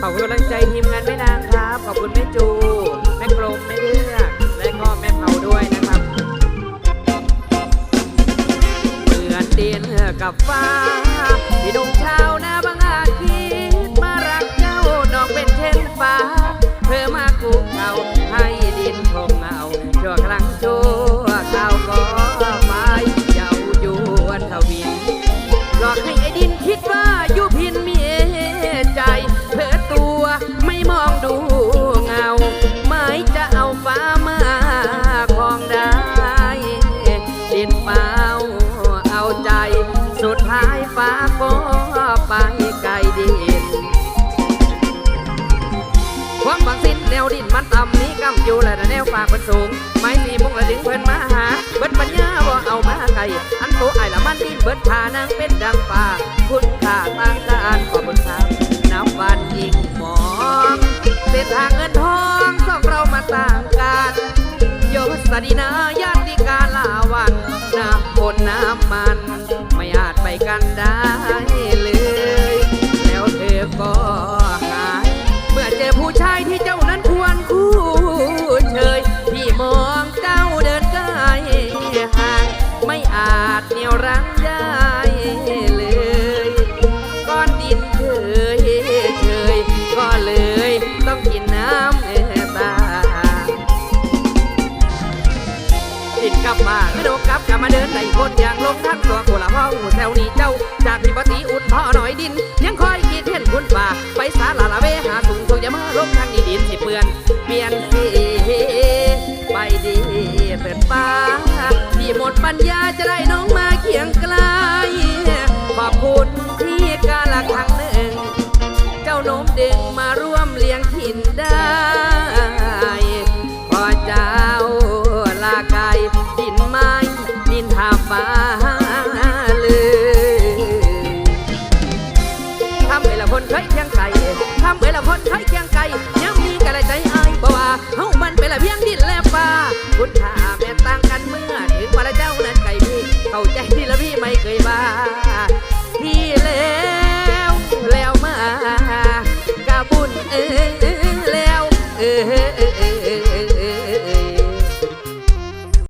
ขอบคุณกำลังใจทีมงานแม่นางครับ ขอบคุณแม่จู แม่กลมแม่เลือก และก็แม่เผาด้วยนะครับเหมือนดินกับฟ้าพี่หนุ่มชานะ แนวดินมันต่ำนี้กำอยู่และแนวฝากมันสูง ไม้สีมุงและดึงเพิ่นมาหา เบิดปัญญาบ่เอามาไกลอันโตไอ้ละมันดินเบิดทานางเป็นดังฟ้าคุณค่าต่างกันขอบคุณครับนับวันยิ่งมองเส้นทางเงินทองสองเรามาต่างกันโยสดีนาญาติกาลาวันน้ำฝนน้ำมัน ไม่อาจไปกันได้ รั้งได้เลยก้อนดินเคยเชยก็เลยต้องกินน้ำเอตาดินกลับมาไม่โดกลับกลับมาเดินในคนอย่างลงทั้งตัวกูละพ่อหูแถวนี้เจ้า จากที่ปฏิอุ่นพ่อหน่อยดิน ยังคอยคิดเห็นคุณป่าไปสาลาละเวหาสูงทงยามาลงทางนี้ดินสิเปื่อนเปลี่ยนสีไปดีเปิดฟ้าพี่หมดปัญญา ครั้งหนึ่ง เจ้าน้มดึงมาร่วมเลี้ยงถิ่นได้พอเจ้าลาไกดินไม้ดินทาฟ้าเลยทำเวลาคนเคยเคียงไก่ทำเวลาคนเคยเคียงไก่ Hey.